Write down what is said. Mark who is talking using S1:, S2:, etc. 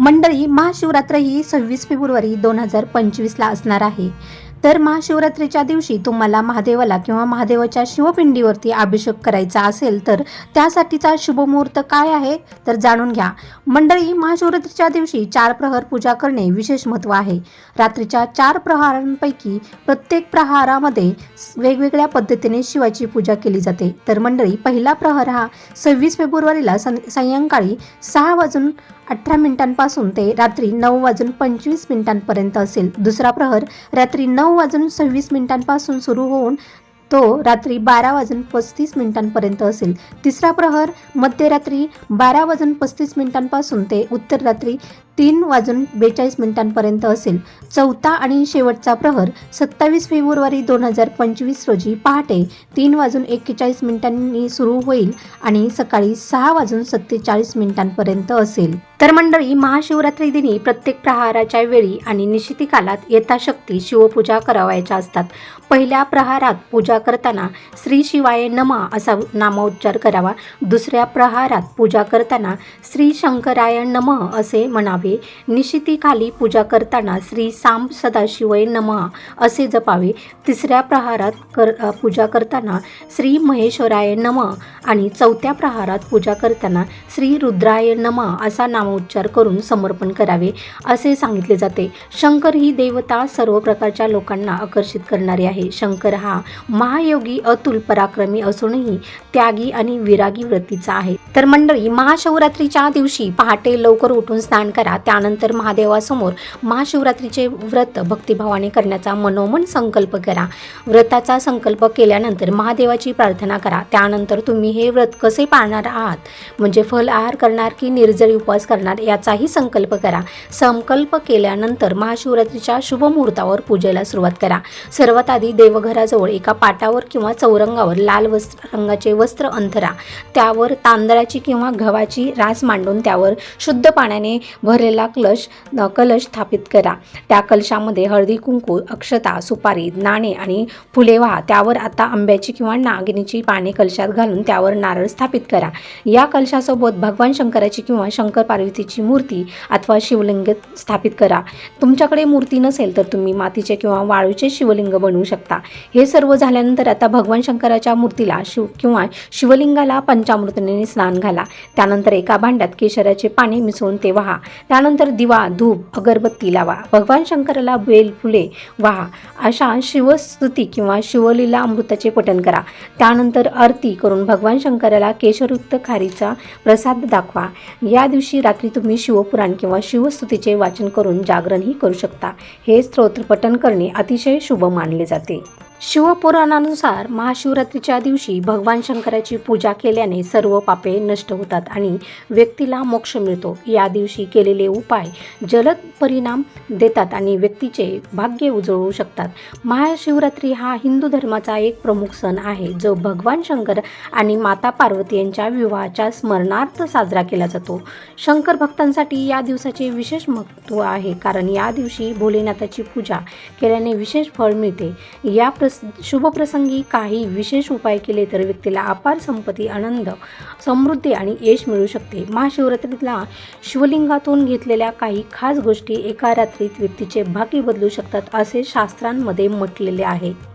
S1: मंडळी महाशिवरात्र ही सव्वीस फेब्रुवारी दोन हजार पंचवीसला असणार आहे. तर महाशिवरात्रीच्या दिवशी तुम्हाला महादेवाला किंवा महादेवाच्या शिवपिंडीवरती अभिषेक करायचा असेल तर त्यासाठीचा शुभमुहूर्त काय आहे? तर जाणून घ्या. मंडळी महाशिवरात्रीच्या दिवशी चार प्रहर पूजा करणे विशेष महत्त्व आहे. रात्रीच्या चार प्रहारांपैकी प्रत्येक प्रहारामध्ये वेगवेगळ्या पद्धतीने शिवाची पूजा केली जाते. तर मंडळी पहिला प्रहर हा सव्वीस फेब्रुवारीला सं सायंकाळी सहा वाजून अठरा मिनिटांपासून ते रात्री नऊ वाजून पंचवीस मिनिटांपर्यंत असेल. दुसरा प्रहर रात्री नऊ वाजून सव्वीस मिनिटांपासून सुरू होऊन तो रात्री बारा वाजून पस्तीस मिनिटांपर्यंत असेल. तिसरा प्रहर मध्यरात्री बारा वाजून पस्तीस मिनिटांपासून ते उत्तर रात्री तीन वाजून बेचाळीस मिनिटांपर्यंत असेल. चौथा आणि शेवटचा प्रहर सत्तावीस फेब्रुवारी दोन हजार पंचवीस रोजी पहाटे तीन वाजून एक्केचाळीस मिनिटांनी सुरू होईल आणि सकाळी सहा वाजून सत्तेचाळीस मिनिटांपर्यंत असेल. तर मंडळी महाशिवरात्री दिनी प्रत्येक प्रहाराच्या वेळी आणि निश्चिती कालात यथाशक्ती शिवपूजा करावायच्या असतात. पहिल्या प्रहारात पूजा करताना श्री शिवाय नमा असा नामोच्चार करावा. दुसऱ्या प्रहारात पूजा करताना श्री शंकराय नम असे म्हणावे. निशितीखाली पूजा करताना श्री साम सदाशिवय नम असे जपावे. तिसऱ्या प्रहारात कर पूजा करताना श्री महेश्वराय नम आणि चौथ्या प्रहारात पूजा करताना श्री रुद्राय नम असा नाम नामोच्चार करून समर्पण करावे असे सांगितले जाते. शंकर ही देवता सर्व प्रकारच्या लोकांना आकर्षित करणारी आहे. शंकर हा महायोगी अतुल पराक्रमी असूनही त्यागी आणि विरागी व्रतीचा आहे. तर मंडळी महाशिवरात्रीच्या दिवशी पहाटे लवकर उठून स्नान करा. त्यानंतर महादेवासमोर महाशिवरात्रीचे व्रत भक्तिभावाने करण्याचा मनोमन संकल्प करा. व्रताचा संकल्प केल्यानंतर महादेवाची प्रार्थना करा. त्यानंतर तुम्ही हे व्रत कसे पाळणार आहात? म्हणजे फल आहार करणार की निर्जळी उपवास करणार? याचाही संकल्प करा. संकल्प केल्यानंतर महाशिवरात्रीच्या शुभ मुहूर्तावर पूजेला सुरुवात करा. सर्वात आधी देवघराजवळ एका पाटावर किंवा चौरंगावर लाल वस्त्र रंगाचे वस्त्र अंथरा. त्यावर तांदळाची किंवा गव्हाची रास मांडून त्यावर शुद्ध पाण्याने भरलेला कलश कलश स्थापित करा. त्या कलशामध्ये हळदी कुंकू अक्षता सुपारी नाणे आणि फुले व्हा. त्यावर आता आंब्याची किंवा नागिनीची पाने कलशात घालून त्यावर नारळ स्थापित करा. या कलशासोबत भगवान शंकराची किंवा शंकर मारुतीची मूर्ती अथवा शिवलिंग स्थापित करा. तुमच्याकडे मूर्ती नसेल तर तुम्ही मातीचे किंवा वाळूचे शिवलिंग बनवू शकता. हे सर्व झाल्यानंतर आता भगवान शंकराच्या मूर्तीला शिव किंवा शिवलिंगाला पंचामृतने स्नान घाला. त्यानंतर एका भांड्यात केशराचे पाणी मिसळून ते वाहा. त्यानंतर दिवा धूप अगरबत्ती लावा. भगवान शंकराला बेल फुले वाहा. अशा शिवस्तुती किंवा शिवलीला अमृताचे पठण करा. त्यानंतर आरती करून भगवान शंकराला केशरयुक्त खारीचा प्रसाद दाखवा. या दिवशी रात्री तुम्ही शिवपुराण किंवा शिवस्तुतीचे वाचन करून जागरणही करू शकता. हे स्तोत्र पठण करणे अतिशय शुभ मानले जाते. शिवपुराणानुसार महाशिवरात्रीच्या दिवशी भगवान शंकराची पूजा केल्याने सर्व पापे नष्ट होतात आणि व्यक्तीला मोक्ष मिळतो. या दिवशी केलेले उपाय जलद परिणाम देतात आणि व्यक्तीचे भाग्य उजळवू शकतात. महाशिवरात्री हा हिंदू धर्माचा एक प्रमुख सण आहे जो भगवान शंकर आणि माता पार्वती यांच्या विवाहाच्या स्मरणार्थ साजरा केला जातो. शंकर भक्तांसाठी या दिवसाचे विशेष महत्त्व आहे कारण या दिवशी भोलेनाथाची पूजा केल्याने विशेष फळ मिळते. या प्रस शुभप्रसंगी काही विशेष उपाय केले तर व्यक्तीला अपार संपत्ती आनंद समृद्धी आणि यश मिळू शकते. महाशिवरात्रीला शिवलिंगातून घेतलेल्या काही खास गोष्टी एका रात्रीत व्यक्तीचे भाग्य बदलू शकतात असे शास्त्रांमध्ये म्हटलेले आहे.